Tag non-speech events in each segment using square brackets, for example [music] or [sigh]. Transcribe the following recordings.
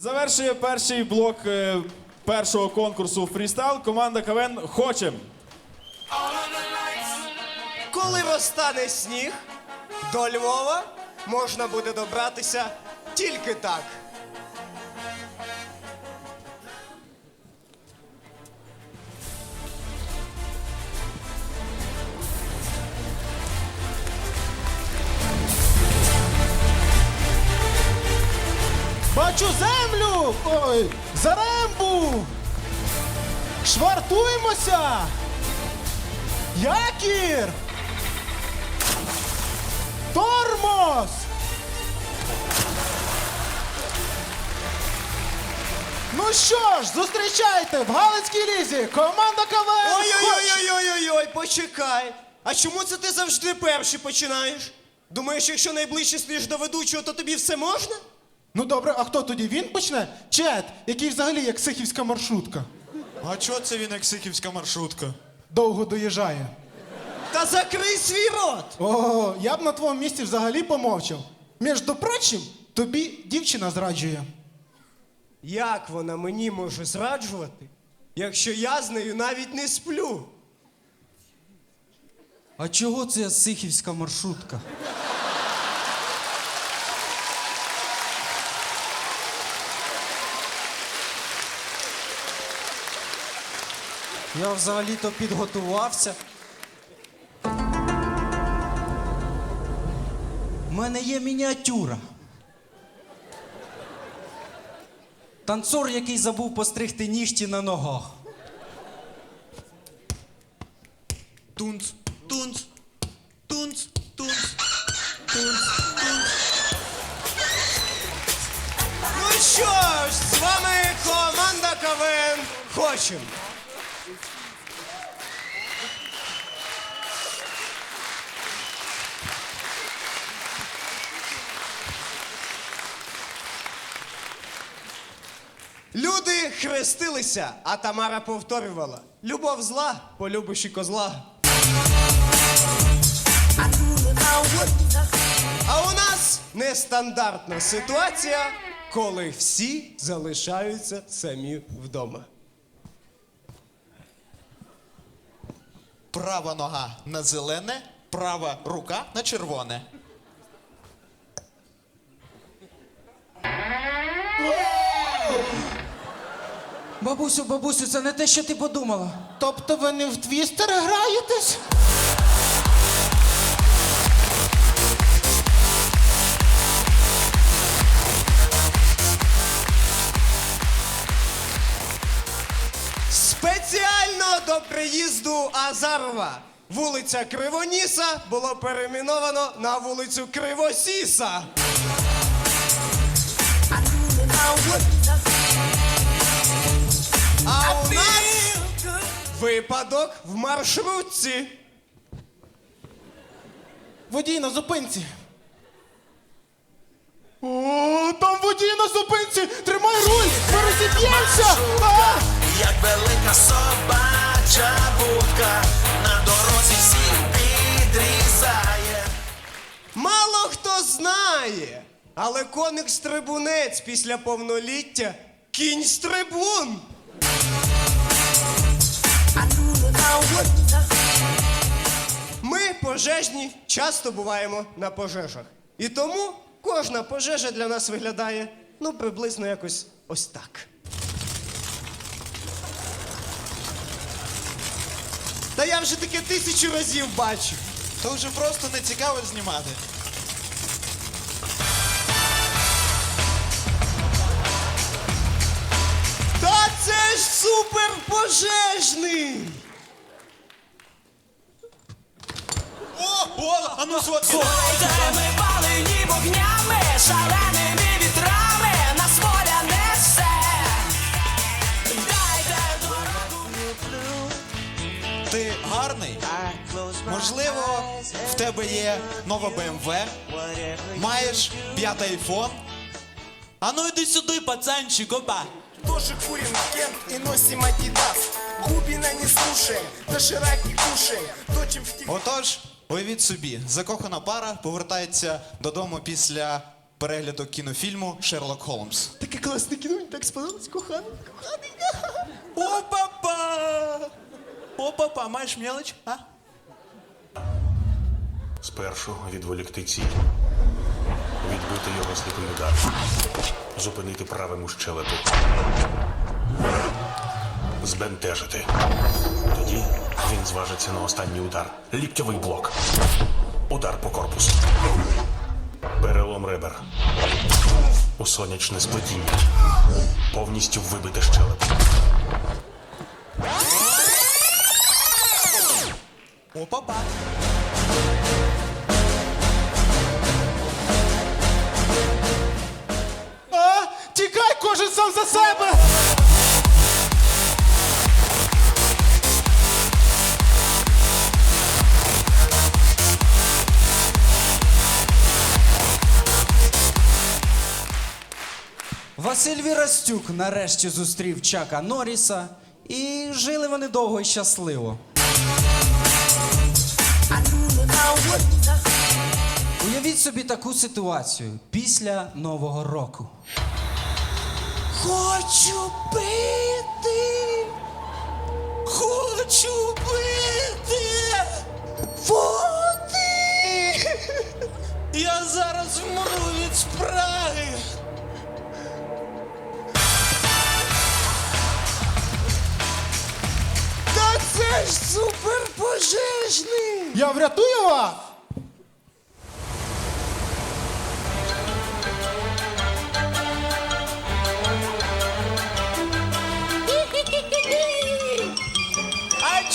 Завершує перший блок е, першого конкурсу фрістайл команда КВН Хочем. Коли розтане сніг, до Львова можна буде добратися тільки так. Бачу землю! Ой, зарембу! Швартуємося! Якір! Тормоз! Ну що ж, зустрічайте в Галицькій лізі команда КВН! Хоч! Ой-ой-ой-ой-ой, почекай. А чому це ти завжди перший починаєш? Думаєш, якщо найближче стоїш до ведучого, то тобі все можна? Ну добре, а хто тоді? Він почне? Чет, який взагалі як сихівська маршрутка. А чого це він як сиківська маршрутка? Довго доїжджає. Та закрий свій рот! О, я б на твоєму місці взагалі помовчав. Між прочим, тобі дівчина зраджує. Як вона мені може зраджувати, якщо я з нею навіть не сплю? А чого це сихівська маршрутка? Я взагалі-то підготувався. У мене є мініатюра. Танцор, який забув постригти ніжті на ногах. Тунц, тунц, тунц, тунц, тунц, тунц. Ну що ж, з вами команда КВН Хочем. Люди хрестилися, а Тамара повторювала: Любов зла, полюбиш козла. А у нас нестандартна ситуація, коли всі залишаються самі вдома. Права нога на зелене, права рука на червоне. Бабусю, бабусю, це не те, що ти подумала. Тобто ви не в твістер граєтесь? Спеціально до приїзду Азарова вулиця Кривоніса було перейменовано на вулицю Кривосіса. А у нас випадок в маршрутці. Водій на зупинці. О, там водій на зупинці! Тримай руль! Ми розіб'ємося! А! як велика собача будка на дорозі всіх підрізає. Мало хто знає, але коник стрибунець після повноліття кінь стрибун. Ми, пожежні, часто буваємо на пожежах. І тому кожна пожежа для нас виглядає ну приблизно якось ось так. Та я вже таке тисячу разів бачив. То вже просто не цікаво знімати. Суперпожежний! О, о, а ну сфоткай. Ми палені вогнями, шаленими вітрами, нас воля несе. Дайте дорогу. Ти гарний? Можливо, в тебе є нова BMW, маєш п'ятий айфон. А ну йди сюди, пацанчик, опа. Тоже курим кент и носим адидас Губина не слушаем, дошираки кушаем Точим в тик Отож, уявіть собі, закохана пара повертається додому після перегляду кінофільму Шерлок Холмс. Таке класне кіно, мені так сподобалось, коханий, коханий. [laughs] О, папа! О, папа, маєш мелоч, а? Спершу відволікти ціль. Відбити його сліпий удар. Зупинити правим у щелепу. Збентежити. Тоді він зважиться на останній удар. Ліктьовий блок. Удар по корпусу. Перелом ребер. У сонячне сплетіння. Повністю вибити щелепу. О, сам за себе! Василь Вірастюк нарешті зустрів Чака Норріса, і жили вони довго і щасливо. Уявіть собі таку ситуацію після Нового року. Хочу пити. Хочу пити. Води. Я зараз вмру від спраги. Та це ж суперпожежний. Я врятую вас!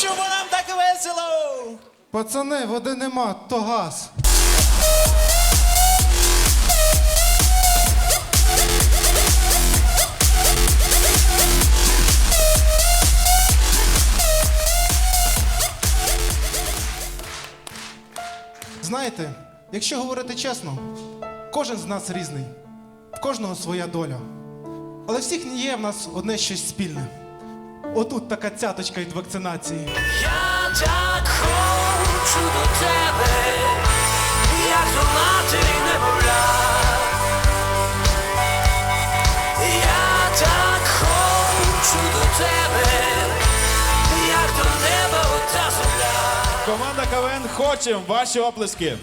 Чому нам так весело? Пацани, води нема, то газ. Знаєте, якщо говорити чесно, кожен з нас різний, в кожного своя доля. Але всіх є в нас одне щось спільне. Отут така цяточка від вакцинації. Я так хочу до тебе, як до матері немовля. Я так хочу до тебе, як до неба ота земля. Команда КВН Хочем. Ваші оплески.